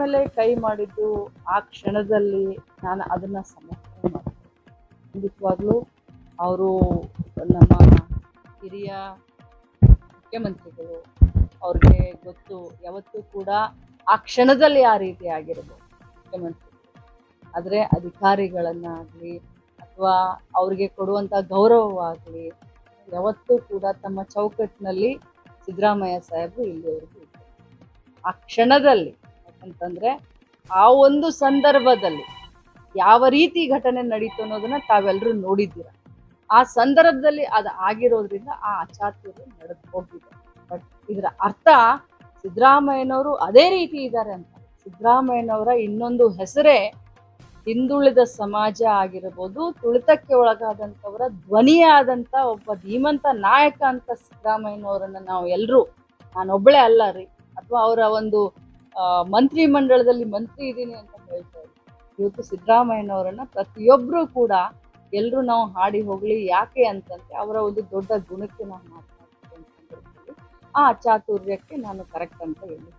ಮೇಲೆ ಕೈ ಮಾಡಿದ್ದು ಆ ಕ್ಷಣದಲ್ಲಿ ನಾನು ಅದನ್ನ ಸಮರ್ಪಣೆ ಮಾಡ್ತೀನಿ. ಖಂಡಿತವಾಗ್ಲೂ ಅವರು ನಮ್ಮ ಹಿರಿಯ ಮುಖ್ಯಮಂತ್ರಿಗಳು ಅವ್ರಿಗೆ ಗೊತ್ತು, ಯಾವತ್ತೂ ಕೂಡ ಆ ಕ್ಷಣದಲ್ಲಿ ಆ ರೀತಿ ಆಗಿರ್ಬೋದು ಮುಖ್ಯಮಂತ್ರಿ. ಆದರೆ ಅಧಿಕಾರಿಗಳನ್ನಾಗಲಿ ಅಥವಾ ಅವ್ರಿಗೆ ಕೊಡುವಂಥ ಗೌರವವಾಗಲಿ ಯಾವತ್ತೂ ಕೂಡ ತಮ್ಮ ಚೌಕಟ್ಟಿನಲ್ಲಿ ಸಿದ್ದರಾಮಯ್ಯ ಸಾಹೇಬರು ಇಲ್ಲಿವರೆಗೂ ಆ ಕ್ಷಣದಲ್ಲಿ ಯಾಕಂತಂದ್ರೆ ಆ ಒಂದು ಸಂದರ್ಭದಲ್ಲಿ ಯಾವ ರೀತಿ ಘಟನೆ ನಡೀತು ಅನ್ನೋದನ್ನ ತಾವೆಲ್ಲರೂ ನೋಡಿದ್ದೀರ. ಆ ಸಂದರ್ಭದಲ್ಲಿ ಅದು ಆಗಿರೋದ್ರಿಂದ ಆ ಅಚಾತುರ್ಯ ನಡೆದು ಹೋಗಿದೆ. ಬಟ್ ಇದರ ಅರ್ಥ ಸಿದ್ದರಾಮಯ್ಯನವರು ಅದೇ ರೀತಿ ಇದ್ದಾರೆ ಅಂತ. ಸಿದ್ದರಾಮಯ್ಯನವರ ಇನ್ನೊಂದು ಹೆಸರೇ ಹಿಂದುಳಿದ ಸಮಾಜ ಆಗಿರ್ಬೋದು, ತುಳಿತಕ್ಕೆ ಒಳಗಾದಂಥವರ ಧ್ವನಿಯಾದಂಥ ಒಬ್ಬ ಧೀಮಂತ ನಾಯಕ ಅಂತ ಸಿದ್ದರಾಮಯ್ಯನವರನ್ನು ನಾವು ಎಲ್ಲರೂ ನಾನೊಬ್ಬಳೇ ಅಲ್ಲ ರೀ, ಅಥವಾ ಅವರ ಒಂದು ಮಂತ್ರಿ ಮಂಡಳದಲ್ಲಿ ಮಂತ್ರಿ ಇದ್ದೀನಿ ಅಂತ ಹೇಳ್ತಾ ಇವತ್ತು ಸಿದ್ದರಾಮಯ್ಯನವರನ್ನ ಪ್ರತಿಯೊಬ್ಬರು ಕೂಡ ಎಲ್ಲರೂ ನಾವು ಹಾಡಿ ಹೋಗ್ಲಿ, ಯಾಕೆ ಅಂತಂದ್ರೆ ಅವರ ಒಂದು ದೊಡ್ಡ ಗುಣಕ್ಕೆ ನಾವು ಮಾತನಾಡ್ತೀವಿ ಆ ಚಾತುರ್ಯಕ್ಕೆ ನಾನು ಕರೆಕ್ಟ್ ಅಂತ ಹೇಳಿ